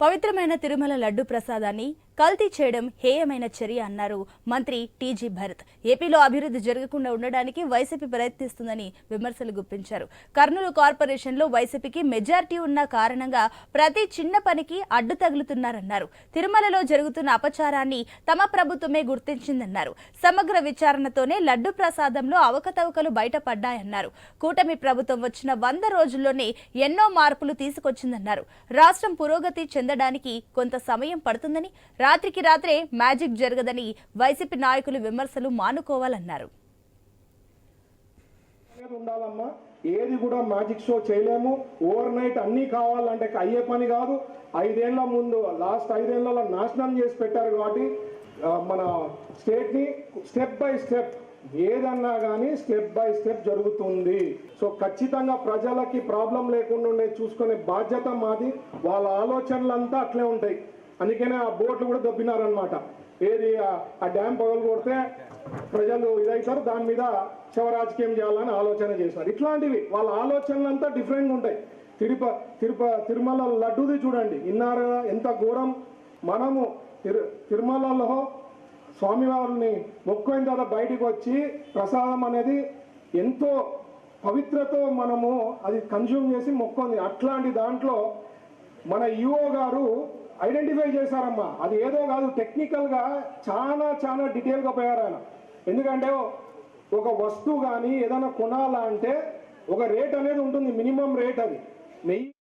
పవిత్రమైన తిరుమల లడ్డు ప్రసాదాన్ని కల్తీ చేయడం హేయమైన చర్య అన్నారు మంత్రి టీజీ భరత్. ఏపీలో అభివృద్ధి జరగకుండా ఉండడానికి వైసీపీ ప్రయత్నిస్తుందని విమర్శలు గుప్పించారు. కర్నూలు కార్పొరేషన్లో వైసీపీకి మెజార్టీ ఉన్న కారణంగా ప్రతి చిన్న పనికి అడ్డు తగులుతున్నారన్నారు. తిరుమలలో జరుగుతున్న అపచారాన్ని తమ ప్రభుత్వమే గుర్తించిందన్నారు. సమగ్ర విచారణతోనే లడ్డు ప్రసాదంలో అవకతవకలు బయటపడ్డాయన్నారు. కూటమి ప్రభుత్వం వచ్చిన వంద రోజుల్లోనే ఎన్నో మార్పులు తీసుకొచ్చిందన్నారు. రాష్ట్రం పురోగతి చెందడానికి కొంత సమయం పడుతుందని రాత్రికి రాత్రే మ్యాజిక్ జరగదని వైసీపీ నాయకులు విమర్శలు మానుకోవాలన్నారు. ఉండాలమ్మా? ఏది కూడా మ్యాజిక్ షో చేయలేము. ఓవర్ నైట్ అన్నీ కావాలంటే అయ్యే పని కాదు. ఐదేళ్ళ ముందు లాస్ట్ ఐదేళ్ళలో నాశనం చేసి పెట్టారు కాబట్టి మన స్టేట్ని స్టెప్ బై స్టెప్ ఏదన్నా కానీ స్టెప్ బై స్టెప్ జరుగుతుంది. సో ఖచ్చితంగా ప్రజలకి ప్రాబ్లం లేకుండా ఉండే చూసుకునే బాధ్యత మాది. వాళ్ళ ఆలోచనలంతా అట్లే ఉంటాయి. అందుకనే ఆ బోట్లు కూడా దొబ్బినారనమాట ఏది ఆ- డ్యామ్ పగలు కొడితే ప్రజలు ఇదవుతారు దాని మీద శివరాజకీయం చేయాలని ఆలోచన చేశారు. ఇట్లాంటివి వాళ్ళ ఆలోచనలంతా డిఫరెంట్గా ఉంటాయి. తిరుప తిరుప తిరుమల లడ్డుది చూడండి. ఇన్నారు ఎంత ఘోరం. మనము తిరు తిరుమలలో స్వామివారిని మొక్కుయిన తర్వాత బయటికి వచ్చి ప్రసాదం అనేది ఎంతో పవిత్రతో మనము అది కన్జ్యూమ్ చేసి మొక్కుంది అట్లాంటి దాంట్లో మన ఈఓ గారు ఐడెంటిఫై చేశారమ్మా. అది ఏదో కాదు టెక్నికల్గా చాలా చాలా డీటెయిల్గా పోయారు ఆయన. ఎందుకంటే ఒక వస్తువు కానీ ఏదైనా కొనాలా అంటే ఒక రేట్ అనేది ఉంటుంది మినిమం రేట్ అది. నెయ్యి